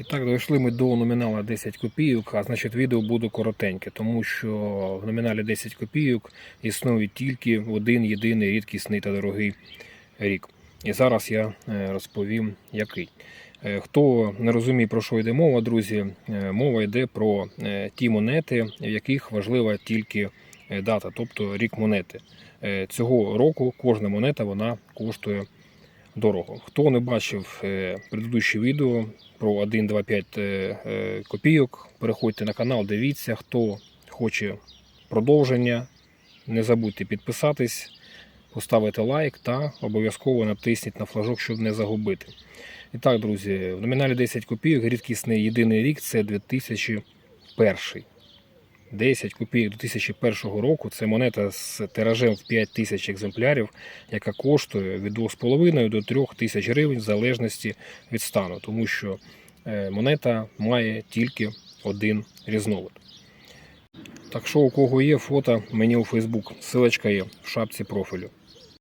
І так, дійшли ми до номінала 10 копійок, а значить відео буде коротеньке, тому що в номіналі 10 копійок існує тільки один єдиний рідкісний та дорогий рік. І зараз я е, розповім, який. Е, Хто не розуміє, про що йде мова, друзі, е, мова йде про ті монети, в яких важлива тільки дата, тобто рік монети. Цього року кожна монета вона коштує дорого. Хто не бачив е, предыдущі відео про 1, 2, 5 е, е, копійок, переходьте на канал, дивіться. Хто хоче продовження, не забудьте підписатись, поставити лайк та обов'язково натисніть на флажок, щоб не загубити. І так, друзі, в номіналі 10 копійок рідкісний єдиний рік це 2001. 10 копійок 2001 року це монета з тиражем в 5 тисяч екземплярів, яка коштує від 2,5 до 3 тисяч гривень в залежності від стану, тому що е, монета має тільки один різновид. Так що у кого є фото, мені у Фейсбук. Силочка є в шапці профілю.